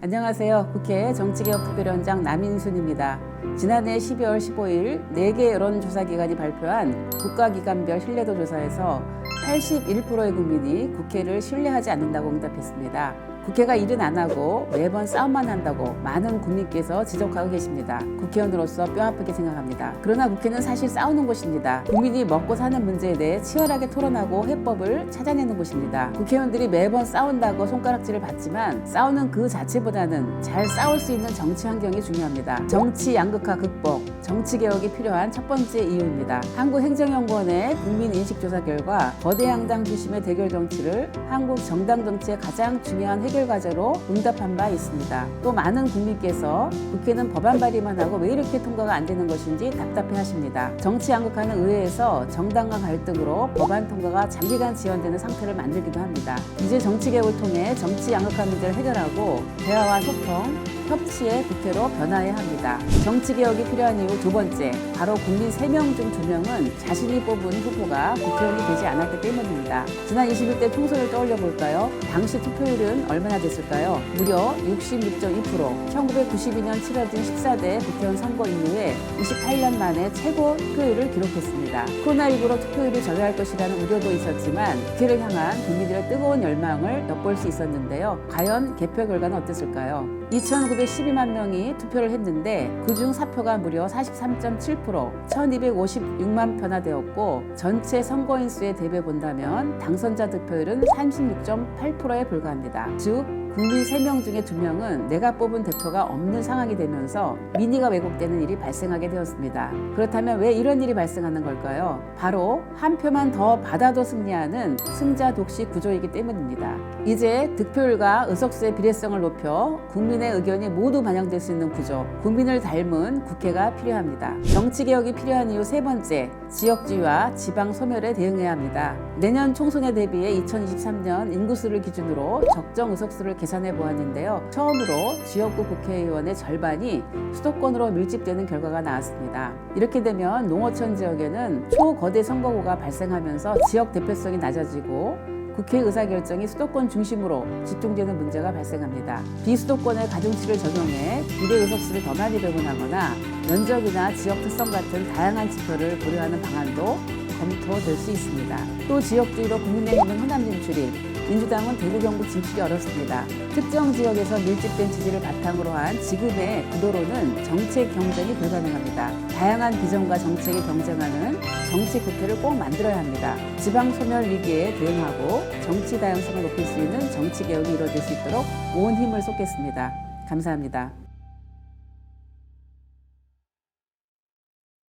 안녕하세요. 국회 정치개혁특별위원장 남인순입니다. 지난해 12월 15일 4개 여론조사기관이 발표한 국가기관별 신뢰도 조사에서 81%의 국민이 국회를 신뢰하지 않는다고 응답했습니다. 국회가 일은 안 하고 매번 싸움만 한다고 많은 국민께서 지적하고 계십니다. 국회의원으로서 뼈아프게 생각합니다. 그러나 국회는 사실 싸우는 곳입니다. 국민이 먹고 사는 문제에 대해 치열하게 토론하고 해법을 찾아내는 곳입니다. 국회의원들이 매번 싸운다고 손가락질을 받지만 싸우는 그 자체보다는 잘 싸울 수 있는 정치 환경이 중요합니다. 정치 양극화 극복, 정치 개혁이 필요한 첫 번째 이유입니다. 한국행정연구원의 국민인식조사 결과 거대 양당 중심의 대결 정치를 한국 정당 정치의 가장 중요한 해결 과제로 응답한 바 있습니다. 또 많은 국민께서 국회는 법안 발의만 하고 왜 이렇게 통과가 안 되는 것인지 답답해 하십니다. 정치 양극화는 의회에서 정당 간 갈등으로 법안 통과가 장기간 지연되는 상태를 만들기도 합니다. 이제 정치 개혁을 통해 정치 양극화 문제를 해결하고 대화와 소통, 협치의 국회로 변화해야 합니다. 정치 개혁이 필요한 이유 두 번째, 바로 국민 세 명 중 두명은 자신이 뽑은 후보가 국회의원이 되지 않았기 때문입니다. 지난 21대 총선을 떠올려 볼까요? 당시 투표율은 얼마나 됐을까요? 무려 66.2%. 1992년 치러진 14대 국회의원 선거 이후에 28년 만에 최고 투표율을 기록했습니다. 코로나19로 투표율이 저해할 것이라는 우려도 있었지만 국회를 향한 국민들의 뜨거운 열망을 엿볼 수 있었는데요. 과연 개표 결과는 어땠을까요? 2,912만 명이 투표를 했는데 그중 사표가 무려 43.7%, 1,256만 표나 되었고 전체 선거인 수에 대비해 본다면 당선자 득표율은 36.8%에 불과합니다. 즉 국민 3명 중에 2명은 내가 뽑은 대표가 없는 상황이 되면서 민의가 왜곡되는 일이 발생하게 되었습니다. 그렇다면 왜 이런 일이 발생하는 걸까요? 바로 한 표만 더 받아도 승리하는 승자 독시 구조이기 때문입니다. 이제 득표율과 의석수의 비례성을 높여 국민의 의견이 모두 반영될 수 있는 구조, 국민을 닮은 국회가 필요합니다. 정치 개혁이 필요한 이유 세 번째, 지역주의와 지방 소멸에 대응해야 합니다. 내년 총선에 대비해 2023년 인구수를 기준으로 적정 의석수를 계산해 보았는데요. 처음으로 지역구 국회의원의 절반이 수도권으로 밀집되는 결과가 나왔습니다. 이렇게 되면 농어촌 지역에는 초거대 선거구가 발생하면서 지역 대표성이 낮아지고 국회 의사결정이 수도권 중심으로 집중되는 문제가 발생합니다. 비수도권의 가중치를 적용해 비례 의석수를 더 많이 배분하거나 면적이나 지역 특성 같은 다양한 지표를 고려하는 방안도 검토될 수 있습니다. 또 지역주의로 국민의힘은 호남 진출이, 민주당은 대구 경북 진출이 어렵습니다. 특정 지역에서 밀집된 지지를 바탕으로 한 지금의 구도로는 정책 경쟁이 불가능합니다. 다양한 비전과 정책이 경쟁하는 정치 국회를 꼭 만들어야 합니다. 지방 소멸 위기에 대응하고 정치 다양성을 높일 수 있는 정치 개혁이 이루어질 수 있도록 온 힘을 쏟겠습니다. 감사합니다.